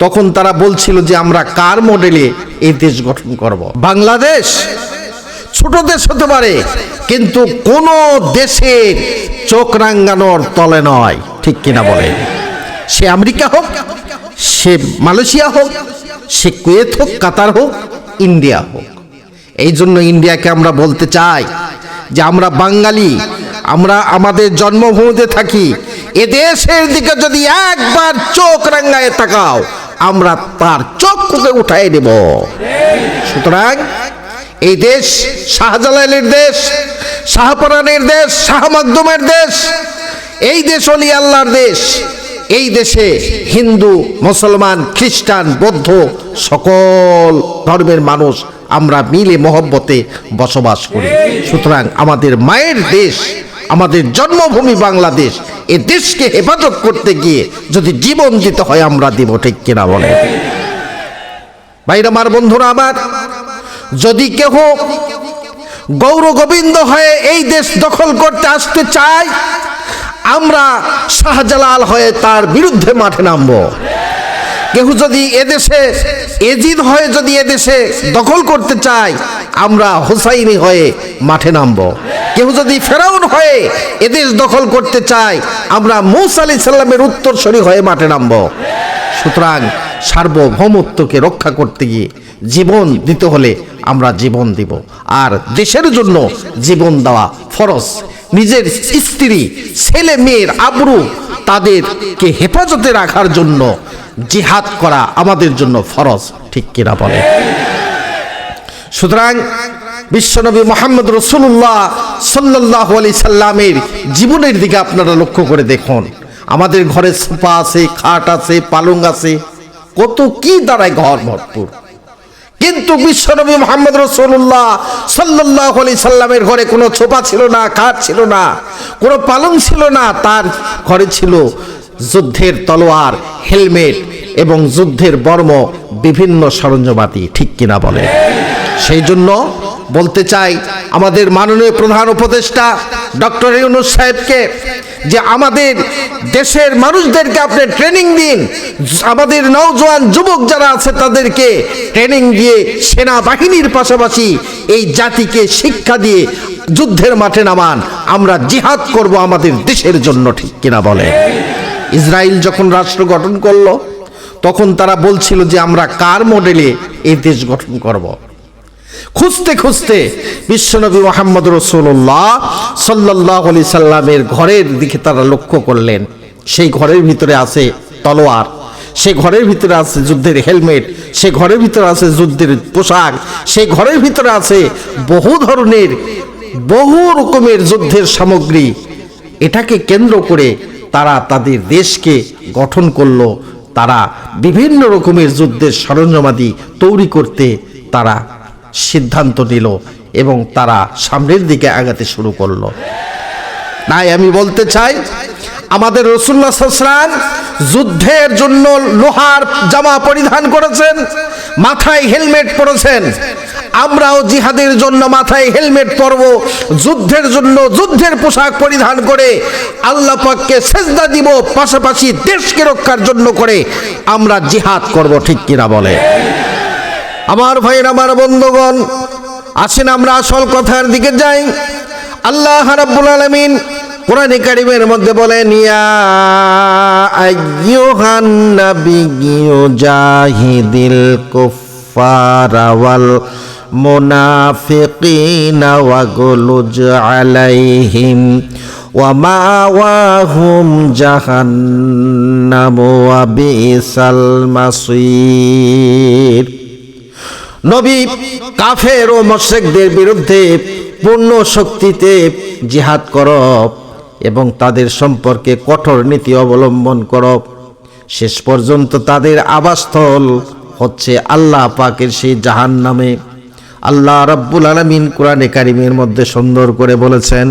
তখন তারা বলছিল যে আমরা কার মডেলে এই দেশ গঠন করব? বাংলাদেশ ছোট দেশ হতে পারে, কিন্তু কোন দেশের চোখ রাঙ্গানোর তলে নয়। ঠিক কিনা বলে? সে আমেরিকা হোক, সে মালয়েশিয়া হোক, সে কুয়েত হোক, কাতার হোক, ইন্ডিয়া হোক। এই জন্য ইন্ডিয়াকে আমরা বলতে চাই যে আমরা বাঙালি, আমরা আমাদের জন্মভূমিতে থাকি। এদেশের দিকে যদি একবার চোখ রাঙ্গায় তাকাও আমরা তার চোখকে উঠাই দেব সুতরাং এই দেশ শাহজালালের দেশ, শাহপরানের দেশ, শাহ মাকদুমের দেশ, এই দেশ অলি আল্লাহর দেশ। এই দেশে হিন্দু, মুসলমান, খ্রিস্টান, বৌদ্ধ সকল ধর্মের মানুষ আমরা মিলে মহব্বতে বসবাস করি। সুতরাং আমাদের মায়ের দেশ আমাদের জন্মভূমি বাংলাদেশ, এ দেশকে হেফাজত করতে গিয়ে যদি জীবন দিতে হয়, আমরা দিব, ঠিক কিনা বলে? ভাইরা, আমার বন্ধুরা, আমার, যদি কেহ গৌর গোবিন্দ হয়ে এই দেশ দখল করতে আসতে চায়, আমরা শাহজালাল হয়ে তার বিরুদ্ধে মাঠে নামবো। কেউ যদি এদেশে, এজিদ হয়ে যদি এদেশে দখল করতে চায় আমরা হোসাইনি হয়ে মাঠে নামব। কেউ যদি ফেরাউন হয়ে এদেশ দখল করতে চায়, আমরা মুসা আলি সাল্লামের উত্তরসরি হয়ে মাঠে নামব। সুতরাং সার্বভৌমত্বকে রক্ষা করতে গিয়ে জীবন দিতে হলে আমরা জীবন দিব। আর দেশের জন্য জীবন দেওয়া ফরজ। নিজের স্ত্রী, ছেলে, মেয়ের আবরু তাদেরকে হেফাজতে রাখার জন্য জিহাদ করা আমাদের জন্য ফরজ। ঠিক কিনা বলে সুতরাং বিশ্বনবী মোহাম্মদ রসুল্লাহ সাল্লাহ আলি সাল্লামের জীবনের দিকে আপনারা লক্ষ্য করে দেখুন। আমাদের ঘরে সোফা আছে, খাট আছে, পালং আছে, কত কি দাঁড়ায় ঘর ভরপুর। কিন্তু বিশ্বনবী মোহাম্মদ রসুল্লাহ সাল্লাহ আলি সাল্লামের ঘরে কোনো ছোপা ছিল না, খাট ছিল না, কোনো পালং ছিল না, তার ঘরে ছিল যুদ্ধের তলোয়ার, হেলমেট এবং যুদ্ধের বর্ম বিভিন্ন সরঞ্জামাতি ঠিক কিনা বলে। সেই জন্য বলতে চাই, আমাদের মাননীয় প্রধান উপদেষ্টা ডক্টর ইউনুস সাহেবকে যে আমাদের দেশের মানুষদেরকে আপনি ট্রেনিং দিন, আমাদের নওজোয়ান যুবক যারা আছে তাদেরকে ট্রেনিং দিয়ে সেনাবাহিনীর পাশাপাশি এই জাতিকে শিক্ষা দিয়ে যুদ্ধের মাঠে নামান, আমরা জিহাদ করব আমাদের দেশের জন্য ঠিক কিনা বলে। ইসরায়েল যখন রাষ্ট্র গঠন করল তখন তারা বলছিল যে আমরা কার মডেলে এই দেশ গঠন করব। খুঁজতে খুঁজতে বিশ্বনবী মোহাম্মদ রসুল্লাহ সাল্লাহ আলি সাল্লামের ঘরের দিকে তারা লক্ষ্য করলেন সেই ঘরের ভিতরে আছে তলোয়ার সে ঘরের ভিতরে আছে যুদ্ধের হেলমেট সে ঘরের ভিতরে আছে যুদ্ধের পোশাক, সেই ঘরের ভিতরে আছে বহু ধরনের, বহু রকমের যুদ্ধের সামগ্রী এটাকে কেন্দ্র করে তারা তাদের দেশকে গঠন করল তারা বিভিন্ন রকমের যুদ্ধের সরঞ্জামাদি তৈরি করতে তারা সিদ্ধান্ত নিল এবং তারা সামনের দিকে আগাতে শুরু করল। তাই আমি বলতে চাই, আমাদের রসুল্লা সাল্লাম যুদ্ধের জন্য লোহার জামা পরিধান করেছেন, মাথায় হেলমেট পরেছেন। আমরাও জিহাদের জন্য মাথায় হেলমেট পরব, যুদ্ধের জন্য যুদ্ধের পোশাক পরিধান করে, আল্লাহ পাককে সেজদা দিব, পাশাপাশি দেশকে রক্ষার জন্য করে আমরা জিহাদ করব, ঠিক কিনা বলে? আমার ভাইয়ের, আমার বন্ধুগণ, আসেন আমরা আসল কথার দিকে যাই। আল্লাহ রাব্বুল আলামিন কোরআন কারিমের মধ্যে বলেন, ইয়া আইয়ুহান নাবিয়্যু জাহিদিল কুফারা ওয়াল মুনাফিকিনা ওয়াগলুজ আলাইহিম ومأواهم جهنم وبئس المصير নবী কাফের ও মোশেকদের বিরুদ্ধে পূর্ণ শক্তিতে জিহাদ কর এবং তাদের সম্পর্কে কঠোর নীতি অবলম্বন কর শেষ পর্যন্ত তাদের আবাসস্থল হচ্ছে আল্লাহ পাকের সেই জাহান নামে আল্লাহ রাব্বুল আলমিন কোরআনে কারিমের মধ্যে সুন্দর করে বলেছেন,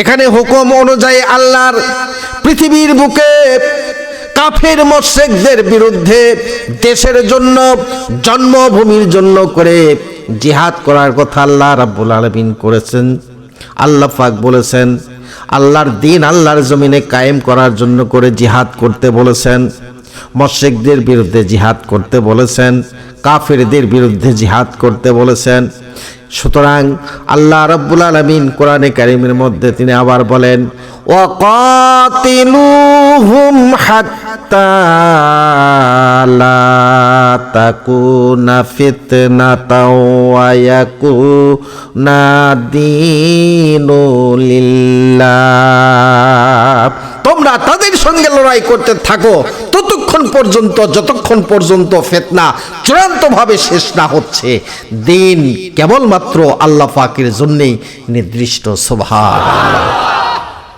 এখানে হুকুম অনুযায়ী আল্লাহর পৃথিবীর বুকে কাফের মোশেকদের বিরুদ্ধে দেশের জন্য, জন্মভূমির জন্য করে জিহাদ করার কথা আল্লাহ রাব্বুল আলমিন করেছেন। আল্লাহ পাক বলেছেন, আল্লাহর দিন আল্লাহর জমিনে কায়েম করার জন্য করে জিহাদ করতে বলেছেন। মশেকদের বিরুদ্ধে জিহাদ করতে বলেছেন, কাফেরদের বিরুদ্ধে জিহাদ করতে বলেছেন। সুতরাং আল্লাহ রাব্বুল আলামিন কোরআনে কারিমের মধ্যে তিনি আবার বলেন, ওয়াকাতিলুহুম হাত্তা লা তাকুনা ফিতনাতাও ওয়া ইয়াকুনা দীনু তোমরা তাদের সঙ্গে লড়াই করতে থাকো ততক্ষণ পর্যন্ত, যতক্ষণ পর্যন্ত ফেতনা চূড়ান্তভাবে শেষ না হচ্ছে, দিন কেবলমাত্র আল্লাহ পাকের জন্যেই নির্দিষ্ট স্বভাব